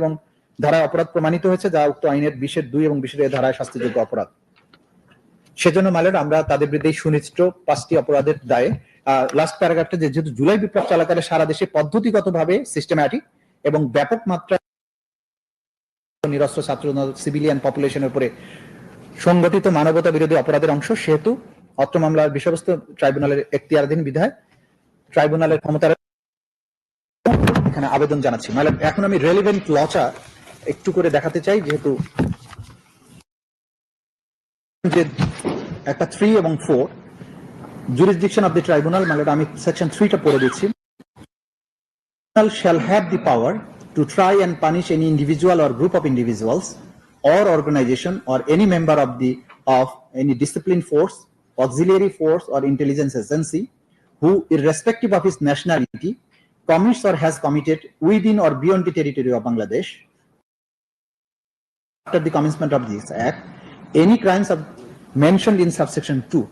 এবং ধারায় অপরাধ প্রমাণিত হয়েছে, যা উক্ত আইনের বিশের দুই এবং বিশের ধারায় শাস্তিযোগ্য অপরাধ। সেজন্য মালের, আমরা তাদের বিরুদ্ধে সুনিশ্চিত পাঁচটি অপরাধের দায়ে লাস্ট প্যারাগ্রাফটা যেহেতু জুলাই বিপ্লব চলাকালে সারা দেশে সিস্টেম্যাটিক এবং ব্যাপক মাত্রা নিরস্ত্র ছাত্র সিভিলিয়ান পপুলেশনের উপরে সংগঠিত মানবতা বিরোধী অপরাধের অংশ, সেহেতু অত্র মামলার বিষয়বস্তু ট্রাইব্যুনালের এখতিয়ারাধীন বিধায় ট্রাইব্যুনালের ক্ষমতার এখানে আবেদন জানাচ্ছি মানে এখন আমি রেলিভেন্ট লটা একটু করে দেখাতে চাই যেহেতু যে একটা থ্রি এবং four jurisdiction of the tribunal মানে আমি সেকশন থ্রিটা পড়ে দিচ্ছি shall have the power to try and punish any individual or group of individuals or organization or any member of the of any discipline force, auxiliary force or intelligence agency who irrespective of his nationality commits or has committed within or beyond the territory of Bangladesh after the commencement of this act any crimes of mentioned in subsection 2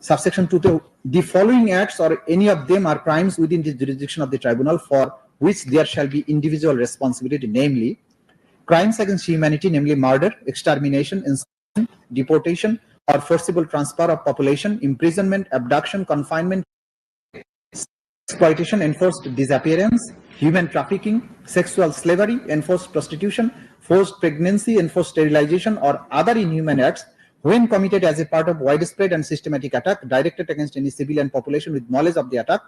subsection 2 to the following acts or any of them are crimes within the jurisdiction of the tribunal for which there shall be individual responsibility namely crimes against humanity namely murder extermination deportation or forcible transfer of population imprisonment abduction confinement exploitation enforced disappearance human trafficking sexual slavery enforced prostitution forced pregnancy enforced sterilization or other inhuman acts when committed as a part of widespread and systematic attack directed against any civilian population with knowledge of the attack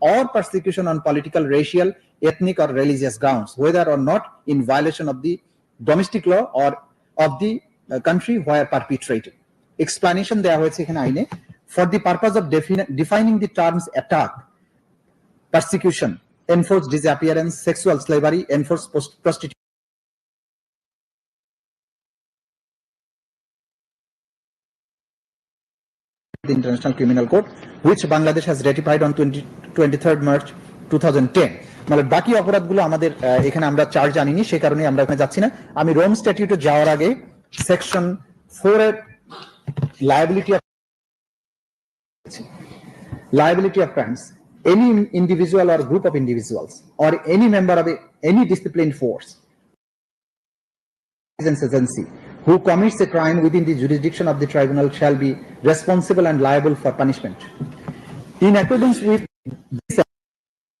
or persecution on political, racial, ethnic or religious grounds, whether or not in violation of the domestic law or of the uh, country where perpetrated. Explanation দেওয়া হয়েছে এখানে আইনে for the purpose of defini- defining the terms attack, persecution, enforced disappearance, sexual slavery, enforced prostitution, the International Criminal Court, which Bangladesh has ratified on 20, 23rd March 2010. মানে বাকি অপরাধগুলো আমাদের এখানে আমরা charge আনিনি সে কারণে আমরা এখানে যাচ্ছি না আমি রোম স্ট্যাটিউটে যাওয়ার আগে সেকশন ফোর এর liability liability of crimes any individual or group of individuals or any member of a, any disciplined force agency who commits a crime within the jurisdiction of the tribunal shall be responsible and liable for punishment. In accordance with this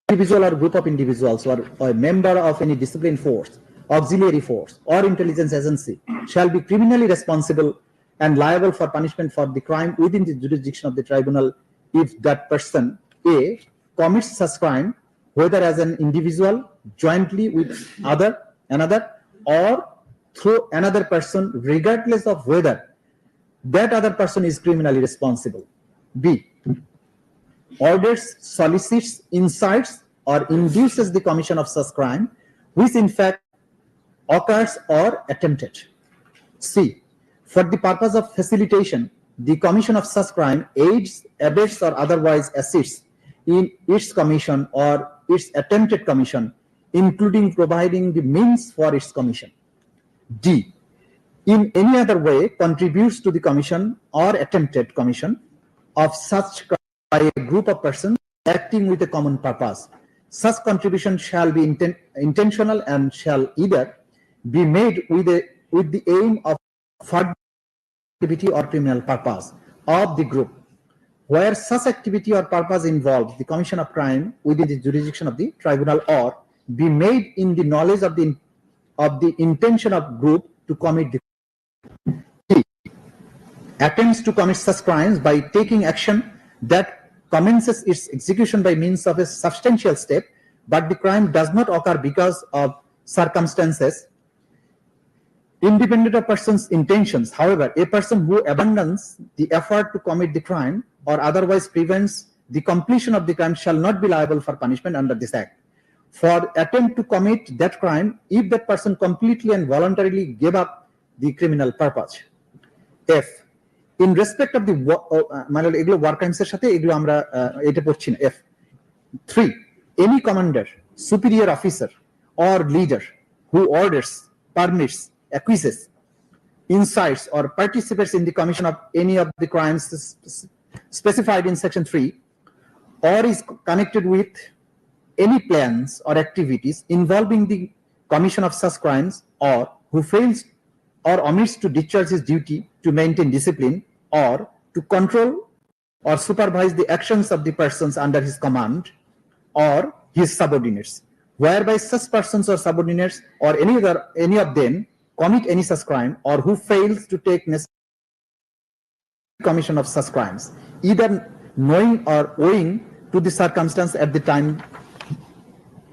individual or group of individuals or, or member of any disciplined force, auxiliary force or intelligence agency shall be criminally responsible and liable for punishment for the crime within the jurisdiction of the tribunal if that person A commits such crime whether as an individual jointly with other another or through another person regardless of whether that other person is criminally responsible. B orders, solicits, incites, or induces the commission of such crime, which in fact occurs or attempted. C. For the purpose of facilitation, the commission of such crime aids, abets, or otherwise assists in its commission or its attempted commission, including providing the means for its commission. D. In any other way contributes to the commission or attempted commission of such by a group of persons acting with a common purpose. Such contribution shall be inten- intentional and shall either be made with a with the aim of further activity or criminal purpose of the group. Where such activity or purpose involves the commission of crime within the jurisdiction of the tribunal or be made in the knowledge of the of the intention of group to commit the attempts to commit such crimes by taking action that commences its execution by means of a substantial step, but the crime does not occur because of circumstances independent of person's intentions. However, a person who abandons the effort to commit the crime or otherwise prevents the completion of the crime shall not be liable for punishment under this act. For attempt to commit that crime, if that person completely and voluntarily gave up the criminal purpose. F. In respect of the wo- ও, আহ, মানে হলো এগুলো war crimes এর সাথে এগুলো আমরা আহ, এটা পড়ছি না F three any commander superior officer or leader who orders, permits, acquiesces, incites, or participates in the commission of any of the crimes s- s- specified in section 3 or is connected with any plans or activities involving the commission of such crimes or who fails or omits to discharge his duty to maintain discipline or to control or supervise the actions of the persons under his command or his subordinates, whereby such persons or subordinates or any other any of them commit any such crime or who fails to take necessary commission of such crimes, either knowing or owing to the circumstance at the time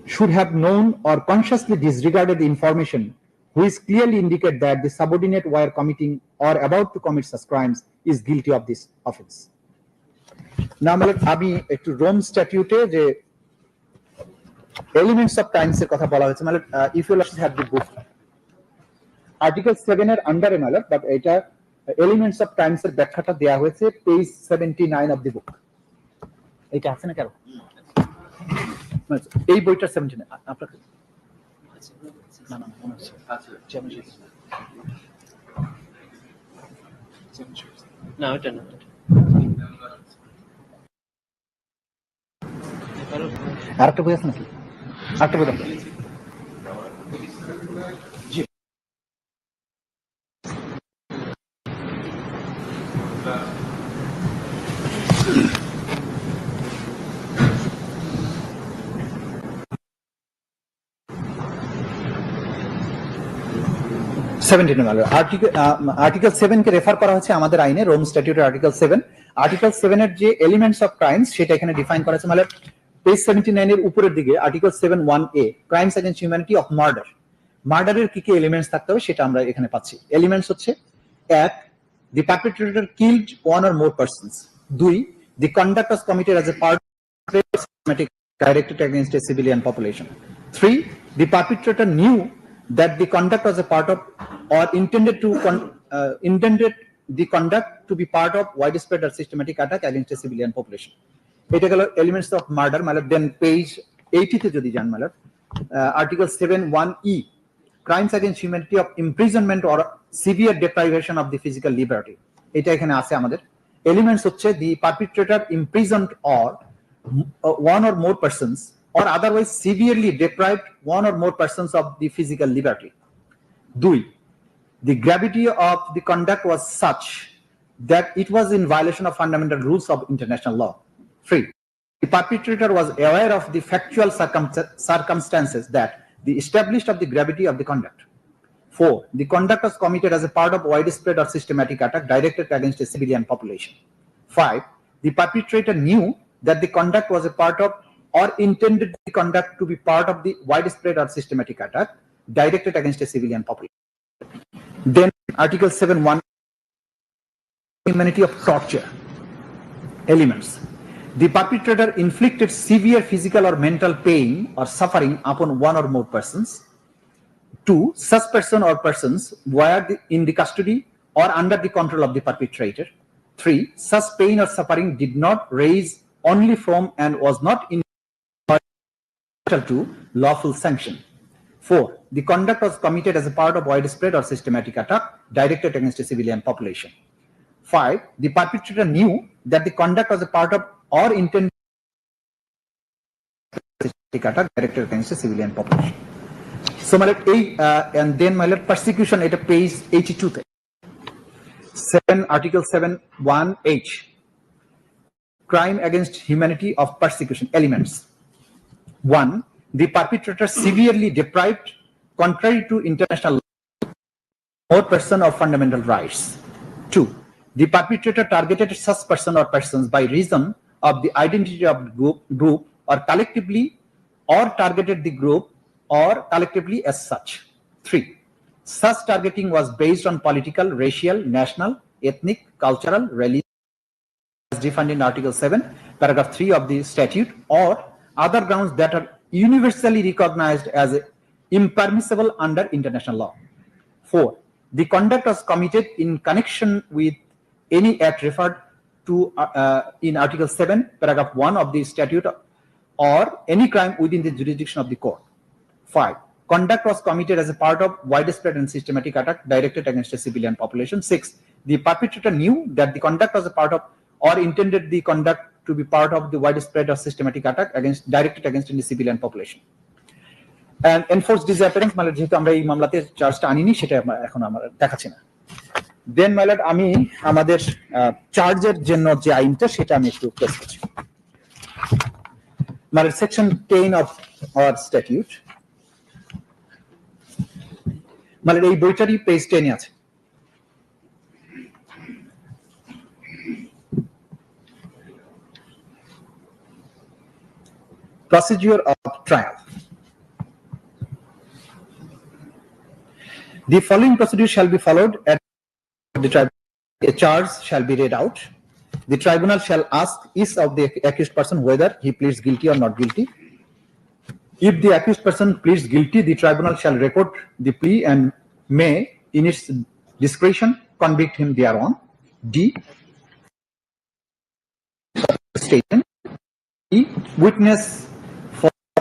should have known or consciously disregarded the information which clearly indicate that the subordinate were committing or about to commit such crimes is guilty of this offense. মানে আমি একটু Rome স্ট্যাটিউটে যে elements of Times এর কথা বলা হয়েছে মানে if you have the book article seven এর আন্ডারে মানে বাট এটা এলিমেন্টস অফ টাইমস এর ব্যাখ্যাটা দেয়া হয়েছে page seventy nine of the book এটা আছে না কেন মানে এই বইটার সেভেন্টি নাইন আপনার না না মনে হচ্ছে চেয়ারম্যানশিপ। না ওটা না ওটা। আর একটা বই আছে নাকি আরেকটা বই সেভেন্টিন আর্টিকেল আর্টিকেল সেভেন কে রেফার করা হচ্ছে আমাদের আইনে রোম স্ট্যাটিউটের আর্টিকেল সেভেন আর্টিকেল সেভেন এর যে এলিমেন্টস অফ ক্রাইমস সেটা এখানে ডিফাইন করা আছে মানে পেজ সেভেন্টি নাইন এর উপরের দিকে article seven one a crimes against humanity of murder মার্ডারের কি কি এলিমেন্টস থাকতে হবে সেটা আমরা এখানে পাচ্ছি। এলিমেন্টস হচ্ছে এক the perpetrator killed one or more persons দুই the conduct of committed as a part directed against a civilian population. Three, the perpetrator knew that the conduct was a part of or intended to con- uh, intended the conduct to be part of widespread or systematic attack against a civilian population. এটা গেল elements of murder মানে দেন page এইটিতে যদি যান মানে article seven one E crimes against humanity of imprisonment or severe deprivation of the physical liberty এটা এখানে আছে আমাদের এলিমেন্টস হচ্ছে the perpetrator imprisoned or one or more persons or otherwise severely deprived one or more persons of the physical liberty. Dui, the gravity of the conduct was such that it was in violation of fundamental rules of international law. Three, the perpetrator was aware of the factual circumstances that the established of the gravity of the conduct. Four, the conduct was committed as a part of widespread or systematic attack directed against a civilian population. Five, the perpetrator knew that the conduct was a part of or intended conduct to be part of the widespread or systematic attack directed against a civilian population. Then Article 7.1 humanity of torture elements. The perpetrator inflicted severe physical or mental pain or suffering upon one or more persons. Two, such person or persons were in the custody or under the control of the perpetrator. Three, such pain or suffering did not raise only from and was not in to lawful sanction. 4. The conduct was committed as a part of widespread or systematic attack directed against a civilian population. 5. The perpetrator knew that the conduct was a part of or intended attack directed against a civilian population. So, my letter uh, and then my letter persecution at a page 82. 7 Article 7 1H Crime against humanity of persecution elements one the perpetrator severely deprived contrary to international law or person of fundamental rights. Two the perpetrator targeted such person or persons by reason of the identity of group, group or collectively or targeted the group or collectively as such. Three such targeting was based on political racial national ethnic cultural religious as defined in Article 7, paragraph 3 of the statute, or other grounds that are universally recognized as impermissible under international law. Four, the conduct was committed in connection with any act referred to uh, uh, in Article 7, paragraph 1 of the statute, or any crime within the jurisdiction of the court. Five, conduct was committed as a part of widespread and systematic attack directed against a civilian population. Six, the perpetrator knew that the conduct was a part of or intended the conduct to be part of the widespread or systematic attack against directed against any civilian population. And enforced disappearance মানে যেহেতু আমরা এই মামলাতে চার্জটা আনিনি সেটা এখন আমরা দেখাচ্ছি না দেন মাইলাট আমি আমাদের চার্জের জন্য যে আইনটা সেটা আমি একটু প্লেস করছি মানে section ten of our statute মানে এই বইটারই পেজ টেনে আছে procedure of trial. The following procedure shall be followed at the tribunal. A charge shall be read out. The tribunal shall ask each of the accused person whether he pleads guilty or not guilty. If the accused person pleads guilty, the tribunal shall record the plea and may, in its discretion, convict him thereon. D. Statement. E. Witness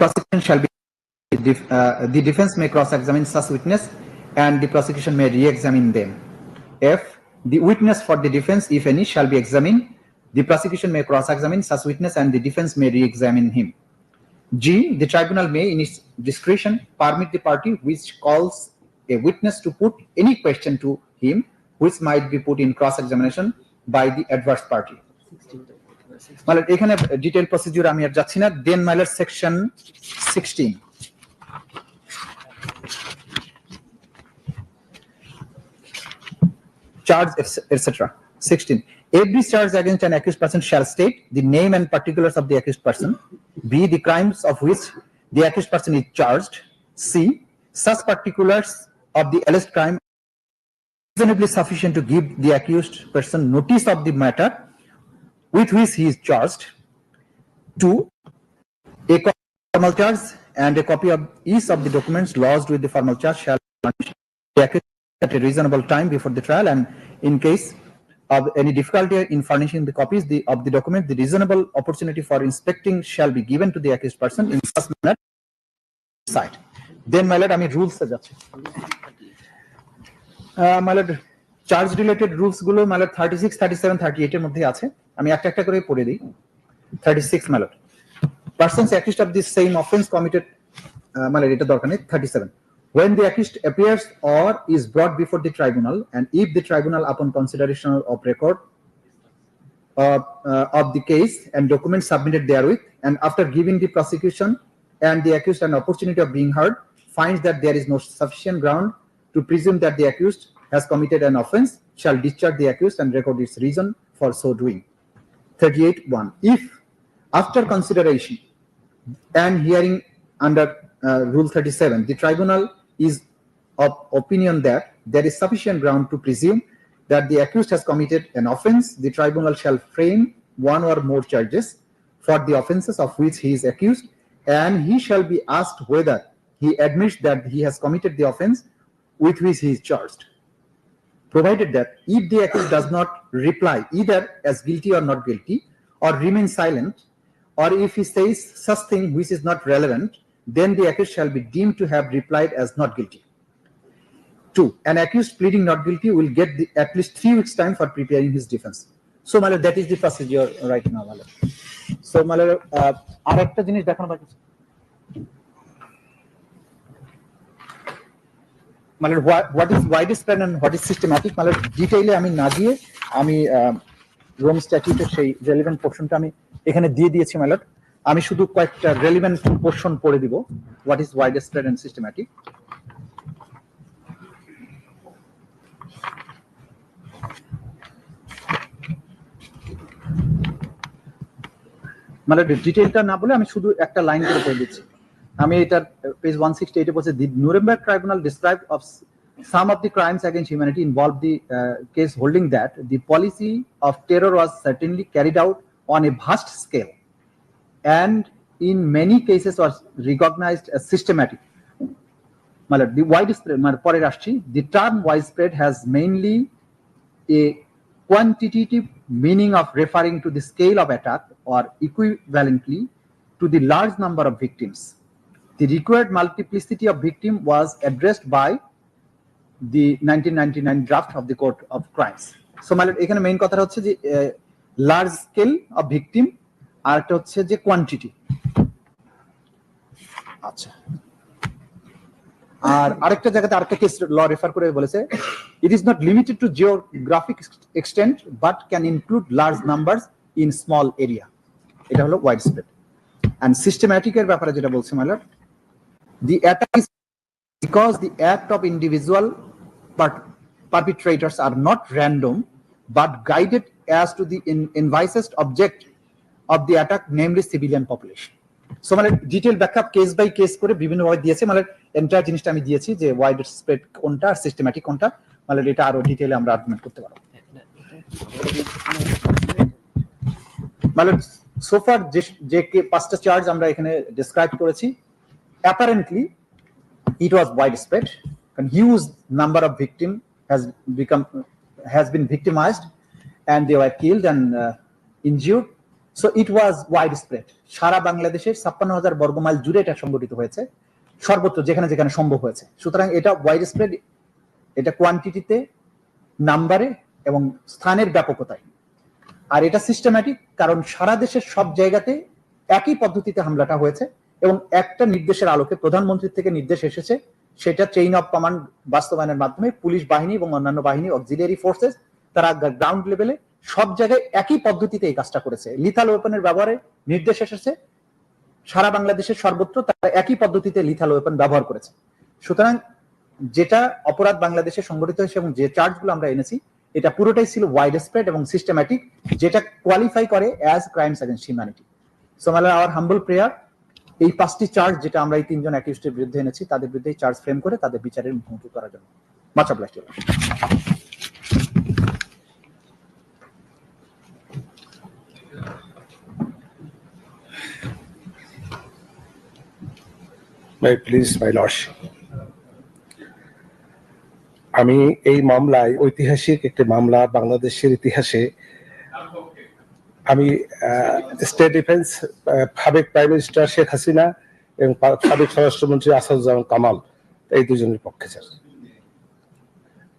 prosecution shall be uh, the defense may cross-examine such witness and the prosecution may re-examine them. F. The witness for the defense, if any, shall be examined. The prosecution may cross-examine such witness and the defense may re-examine him. G. The tribunal may, in its discretion, permit the party which calls a witness to put any question to him which might be put in cross-examination by the adverse party. মানে এখানে detail procedure আমি আর যাচ্ছি না then my lord section sixteen charge etc 16 every charge against an accused person shall state the name and particulars of the accused person b the crimes of which the accused person is charged c such particulars of the alleged crime reasonably sufficient to give the accused person notice of the matter with which he is charged. to a formal charge and a copy of each of the documents lodged with the formal charge shall be at a reasonable time before the trial and in case of any difficulty in furnishing the copies the, of the document, the reasonable opportunity for inspecting shall be given to the accused person in such manner side. Then, my lord, আমি rules এ যাচ্ছি my lord, charge related রুলসগুলো six thirty seven thirty eight এর মধ্যে আছে আমি একটা একটা করে পড়ে দিই থার্টি সিক্স মালার persons accused of this same offence committed মালার এটা দরকার নেই thirty seven when the accused appears or is brought before the tribunal and if the tribunal upon consideration of record of, uh, of the case and documents submitted therewith and after giving the prosecution and the accused an opportunity of being heard finds that there is no sufficient ground to presume that the accused has committed an offense shall discharge the accused and record its reason for so doing 38 1 if after consideration and hearing under uh, rule 37 the tribunal is of opinion that there is sufficient ground to presume that the accused has committed an offense the tribunal shall frame one or more charges for the offenses of which he is accused and he shall be asked whether he admits that he has committed the offense with which he is charged provided that if the accused does not reply either as guilty or not guilty or remain silent or if he says such thing which is not relevant then the accused shall be deemed to have replied as not guilty two an accused pleading not guilty will get the, at least three weeks time for preparing his defense so Malal, that is the procedure right now Malal. so Malal, uh, আর একটা জিনিস দেখানো বাকি মানে what is widespread and what is systematic মানে ডিটেইলে আমি না দিয়ে আমি রোম স্ট্যাটিউটের সেই রেলিভেন্ট পোর্শনটা আমি এখানে দিয়ে দিয়েছি ম্যালট আমি শুধু কয়েকটা রেলিভেন্ট পোর্শন পড়ে দিব what is widespread and systematic মানে ডিটেইলটা না বলে আমি শুধু একটা লাইন করে পড়ে দিচ্ছি। আমি এটার পেজ ওয়ান সিক্সটি এইটে বলছে the Nuremberg tribunal describe of some of the crimes against humanity involved the uh, case holding that the policy of terror was certainly carried out on a vast scale and in many cases was recognized as systematic মানে the widespread মানে পরের আসছি the term widespread has mainly a quantitative meaning of referring to the scale of attack or equivalently to the large number of victims The required multiplicity of victim was addressed by the 1999 draft of the court of crimes. So মানে এখানে main কথা হচ্ছে যে large scale of victim আর একটা হচ্ছে যে quantity আচ্ছা। আর আরেকটা জায়গাতে আরেকটা কেস ল রেফার করে বলেছে it is not limited to geographic extent but can include large numbers in small area এটা হলো ওয়াইড স্প্রেড অ্যান্ড সিস্টেম্যাটিকের ব্যাপারে যেটা বলছে my lord the attack is because the act of individual per- perpetrators are not random, but guided as to the in- envisaged object of the attack, namely civilian population. So মানে detail ব্যাখ্যা case by case করে বিভিন্ন ভাবে দিয়েছে। মানে entire জিনিসটা আমি দিয়েছি যে ওয়াইড স্প্রেড কোনটা আর সিস্টেম্যাটিক কোনটা। মানে এটা আরও ডিটেলে আমরা আর্গুমেন্ট করতে পারব। মানে সোফার যে যে পাঁচটা চার্জ আমরা এখানে ডিসক্রাইব করেছি। Apparently it was widespread. And huge number of victim has become has been victimized and they were killed and uh, injured. So it was widespread. সারা বাংলাদেশের ছাপ্পান্ন হাজার বর্গমাইল জুড়ে এটা সংগঠিত হয়েছে। সর্বত্র যেখানে যেখানে সম্ভব হয়েছে। সুতরাং এটা ওয়াইড স্প্রেড এটা কোয়ান্টিটিতে নাম্বারে এবং স্থানের ব্যাপকতায়। আর এটা সিস্টেম্যাটিক কারণ সারা দেশের সব জায়গাতে একই পদ্ধতিতে হামলাটা হয়েছে। এবং একটা নির্দেশের আলোকে প্রধানমন্ত্রীর থেকে নির্দেশ এসেছে, সেটা চেইন অফ কমান্ড বাস্তবায়নের মাধ্যমে পুলিশ বাহিনী এবং অন্যান্য বাহিনী অক্সিলিয়ারি ফোর্সেস তারা গ্রাউন্ড লেভেলে সব জায়গায় একই পদ্ধতিতে এই কাজটা করেছে। লিথাল ওয়েপনের ব্যবহারে নির্দেশ এসেছে, সারা বাংলাদেশের সর্বত্র তারা একই পদ্ধতিতে লিথাল ওয়েপন ব্যবহার করেছে। সুতরাং যেটা অপরাধ বাংলাদেশে সংগঠিত হয়েছে এবং যে চার্জগুলো আমরা এনেছি, এটা পুরোটাই ছিল ওয়াইড স্প্রেড এবং সিস্টেম্যাটিক যেটা কোয়ালিফাই করে as crimes against humanity so মানে আওয়ার হাম্বল প্রেয়ার এই পাঁচটি চার্জ যেটা আমরা এই তিনজন অ্যাকিউস্টের বিরুদ্ধে এনেছি, তাদের বিরুদ্ধে চার্জ ফ্রেম করে তাদের বিচারের মুখোমুখি করার জন্য। May it please my আমি এই মামলায় ঐতিহাসিক একটি মামলা বাংলাদেশের ইতিহাসে আমি স্টেট ডিফেন্স সাবেক প্রাইম মিনিস্টার শেখ হাসিনা এবং সাবেক স্বরাষ্ট্রমন্ত্রী আসাদুজ্জামান কামাল, এই দুজনের পক্ষে, sir.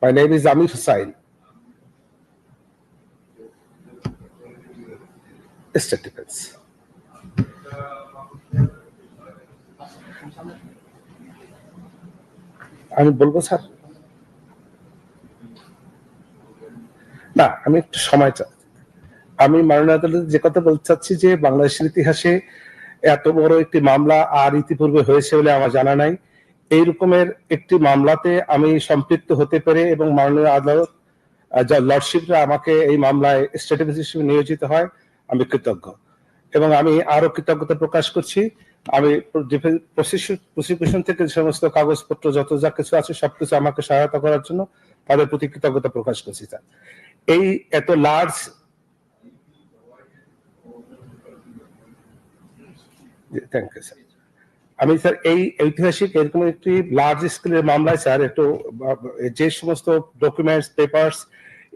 My name is Amir Hussain state defence আমি বলব, স্যার? না, আমি একটু সময় চাই। আমি মাননীয় আদালতে যে কথা বলতে চাচ্ছি যে বাংলাদেশের ইতিহাসে এত বড় একটি মামলা আর ইতিপূর্বে হয়েছে বলে আমার জানা নাই। এই রকমের একটি মামলাতে আমি সম্পৃক্ত হতে পেরে এবং মাননীয় আদালত যা লর্ডশিপরা আমাকে এই মামলায় স্ট্যাটিস্ট হিসেবে নিয়োজিত হয়, আমি কৃতজ্ঞ। এবং আমি আরও কৃতজ্ঞতা প্রকাশ করছি। আমি প্রসিকিউশন থেকে সমস্ত কাগজপত্র, যত যা কিছু আছে, সবকিছু আমাকে সহায়তা করার জন্য তাদের প্রতি কৃতজ্ঞতা প্রকাশ করছি, স্যার। এই এত লার্জ থ্যাংক ইউ স্যার আমি স্যার এই ঐতিহাসিক এরকম একটি লার্জ স্কেলের মামলায় স্যার একটু যে সমস্ত ডকুমেন্টস পেপারস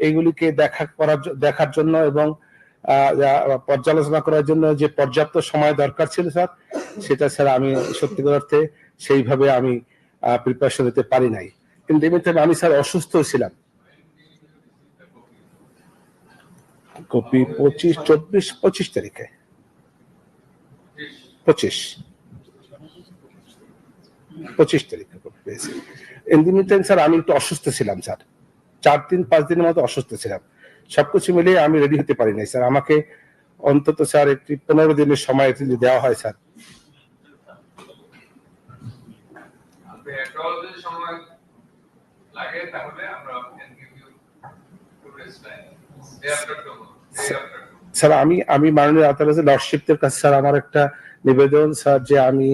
এইগুলিকে দেখা করার দেখার জন্য এবং পর্যালোচনা করার জন্য যে পর্যাপ্ত সময় দরকার ছিল স্যার সেটা স্যার আমি সত্যিকার অর্থে সেইভাবে আমি প্রিপারেশন নিতে পারি নাই। কিন্তু এমনিতে আমি স্যার অসুস্থ ছিলাম। কপি পঁচিশ, চব্বিশ, পঁচিশ তারিখে। পঁচিশ। পঁচিশ তারিখে পেয়েছি। ইন্দিমিটাইম স্যার আমি একটু অসুস্থ ছিলাম স্যার চার দিন পাঁচ দিনের মতো অসুস্থ ছিলাম। সবকিছু মিলিয়ে আমি রেডি হতে পারি নাই স্যার আমাকে অন্তত স্যার একটি পনেরো দিনের সময় যদি দেওয়া হয় স্যার. স্যার আমি আমি মাননীয় আদালতের লর্ডশিপদের কাছে স্যার আমার একটা নিবেদন স্যার, যে আমি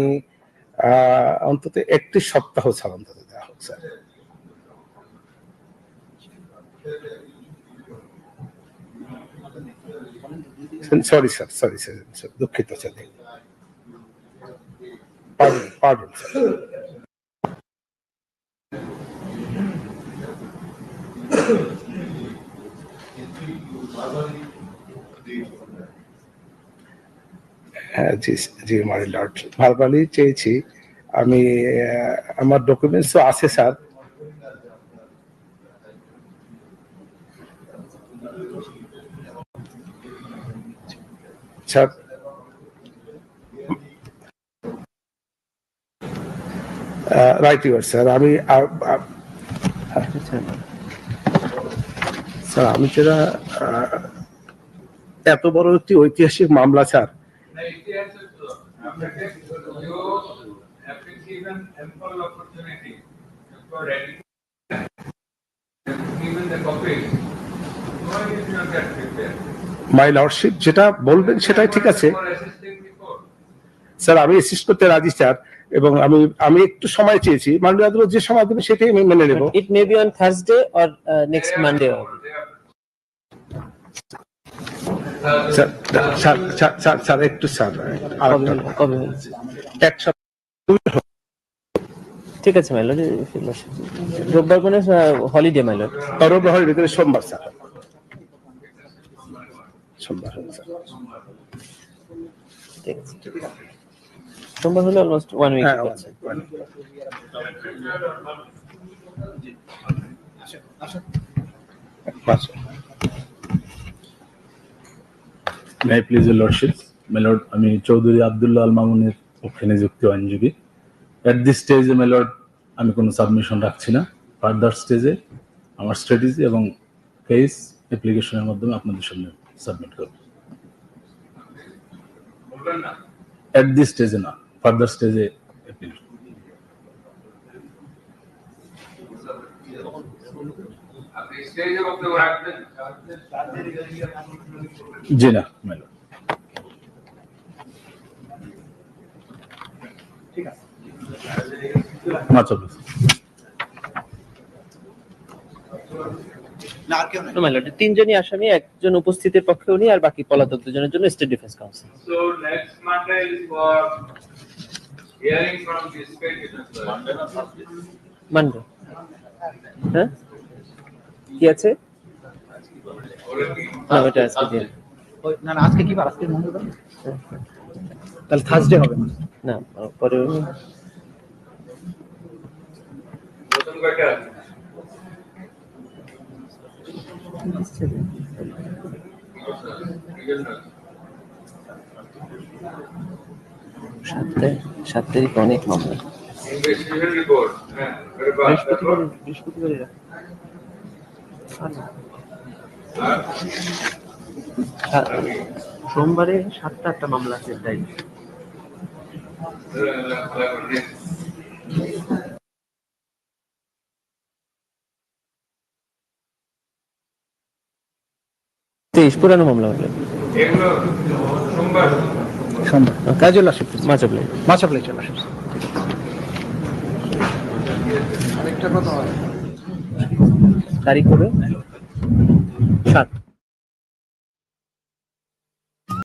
অন্তত একটি সপ্তাহ স্যার অন্তত দেওয়া হোক, sir. Sorry sir sorry sir দুঃখিত, স্যার। পারবেন স্যার। হ্যাঁ জি জি মাই লর্ড ভার্বালি চেয়েছি। আমি আমার ডকুমেন্টস তো আছে, sir. Sir. Right your sir, আমি স্যার, আমি যেটা এত বড় একটি ঐতিহাসিক মামলা, স্যার মাই লর্ডশিপ যেটা বলবেন সেটাই ঠিক আছে। স্যার আমি অ্যাসিস্ট করতে রাজি স্যার এবং আমি আমি একটু সময় চেয়েছি। মান্ডে আদালত যে সময় দেবে সেটাই আমি মেনে নেব। It may be on Thursday or next Monday sir একটু স্যার? এক সপ্তাহ ঠিক আছে মাইলর রোববার মানে হলিডে মাইলর। রবিবার ভিতরে সোমবার স্যার। সোমবার ঠিক আছে। সোমবার হলে অলমোস্ট ওয়ান উইক হ্যাঁ আছে পাঁচ মে প্লিজ লর্ডশিপ মেলর্ড আমি চৌধুরী আবদুল্লাহ আল মামুনের পক্ষে নিযুক্ত আইনজীবী। এট দিস স্টেজে মেলর্ড আমি কোনো সাবমিশন রাখছি না। ফার্দার স্টেজে আমার স্ট্র্যাটেজি এবং কেস অ্যাপ্লিকেশনের মাধ্যমে আপনাদের সামনে সাবমিট করব। এট দিস স্টেজে না। ফার্দার স্টেজে স্টেজে বক্তব্য রাখবেন জি না অফিস তিনজনই আসামি একজন উপস্থিতের পক্ষে উনি আর বাকি পলাতক দুজনের জন্য স্টেট ডিফেন্স কাউন্সিল. মানবে। হ্যাঁ? কি আছে না ওটা আজকে দিন না না আজকে কি বার আজকে মঙ্গলবার তাহলে থার্সডে হবে না না পরে প্রথম কয়টা আছে? ঠিক আছে। সাত তারিখ সাত তারিখ অনেক মামলা. হ্যাঁ, বৃহস্পতিবার? বৃহস্পতিবারে রাখ। সোমবারে সাতটা আটটা মামলা আছে তাই। তেইশ পুরানো মামলা হলো। সোমবার। সোমবার কাজল আসিফ মাছ আপলাই মাছ আপলাই চলে আসিফ তারিখ হবে সাত।